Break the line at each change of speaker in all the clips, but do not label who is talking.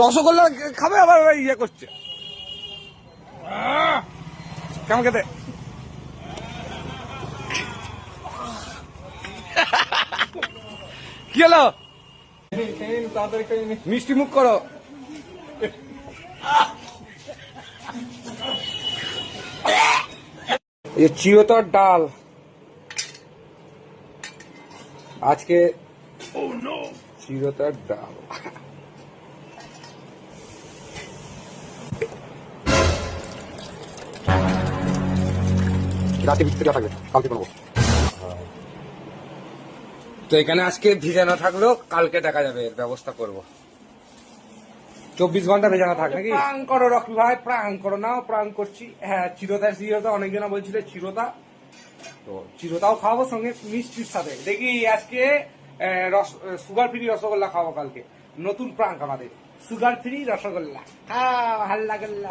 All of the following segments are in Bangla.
রসগোল্লা খাবে আবার ইয়ে করছে! কেমন খেতে? কি হলো? মিষ্টি মুখ করো। এই চিরতর ডাল। আজকে চিরতর ডাল। রাতে ভিতরে থাকবে কালকে করব। তো এখানে আজকে ভিজানো থাকলেও কালকে দেখা যাবে এর ব্যবস্থা করব। চব্বিশ ঘণ্টা ভেজানো থাক নাকি? প্রাণ করো রকি ভাই প্রাণ করো। নাও প্রাণ করছি। হ্যাঁ চিরতা চিরতা অনেকজনা বলছিল চিরতা। তো চিরতাও খাওয়াবো সঙ্গে মিষ্টির সাথে। দেখি আজকে সুগার ফ্রি রসগোল্লা খাওয়াবো কালকে। নতুন প্রাঙ্ক আমাদের। Sugar free rasgulla. হাল্লা গোল্লা।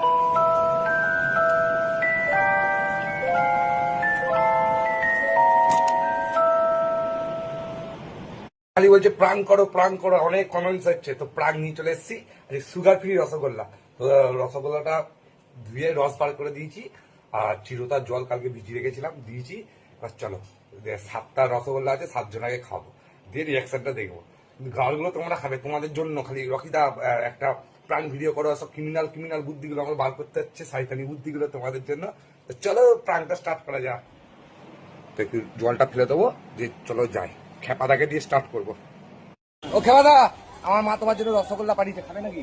খালি বলছে, প্রাণ করো প্রাণ করো। অনেক কমেন্টস হচ্ছে তো প্রাণ নিয়ে চলে এসেছি। Sugar free rosogolla. তো রসগোল্লাটা ধুয়ে রস বার করে দিয়েছি। আর চিরতার জল কালকে ভিজিয়ে রেখেছিলাম, দিয়েছি। এবার চলো সাতটা রসগোল্লা আছে, সাতজনাকে খাব দিয়ে রিয়াকশনটা দেখব। গালগুলো তোমরা খাবে, তোমাদের জন্য খালি রকিদা একটা প্রাণ ভিডিও করো, সব ক্রিমিনাল ক্রিমিনাল বুদ্ধিগুলো আমরা বার করতে হচ্ছে, শয়তানি বুদ্ধিগুলো তোমাদের জন্য। চলো, প্রাণটা স্টার্ট করা তো একটু জলটা ফেলে দেবো যে চলো যাই। খেপাদাকে দিয়ে স্টার্ট করব। ও খেপাদা আমার মা তোমার জন্য রসগোল্লা পাঠিয়েছে খাবে নাকি?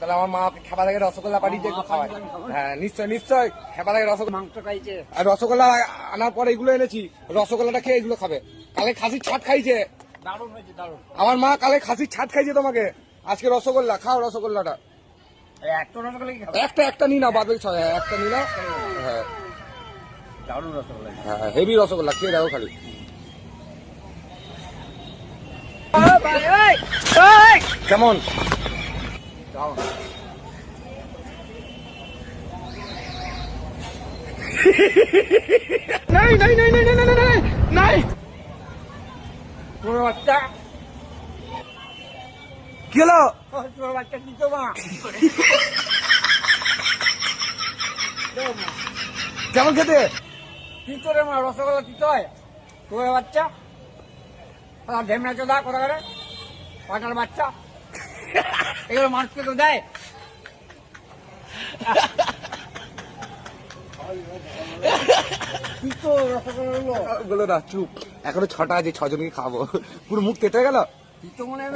তাহলে আমার মা খেপাদাকে রসগোল্লা পাঠিয়েছে খাওয়ায়। হ্যাঁ নিশ্চয় নিশ্চয় খেপাদাকে রসগোল্লা
মাংস খাইছে।
আর রসগোল্লা আনার পরে এগুলো এনেছি রসগোল্লাটা খেয়ে এগুলো খাবে। কালে খাসির ছাট খাইছে।
দারুণ হয়েছে দারুণ।
আমার মা কালে খাসির ছাট খাইছে তোমাকে। আজকে রসগোল্লা খাও রসগোল্লাটা। একটা একটা নি না বাদ ছয় হ্যাঁ, একটা নি না হ্যাঁ।
দারুণ রসগোল্লা।
হ্যাঁ হেভি রসগোল্লা খেয়ে দেখো খালি। কেমন?
নাই নাই নাই বাচ্চা।
কি হলো?
বাচ্চা
কেমন খেতে?
কি করে মা রসগোল্লা কি তয় তোমার বাচ্চা? ঢেমনা চোদা কোথা করে পাটার বাচ্চা। এগুলো মানুষকে তো দেয়?
বলো না চুপ। এখনও ছটা আছে ছজনকে খাব। পুরো মুখ কেটে গেল?
তো মনে হয়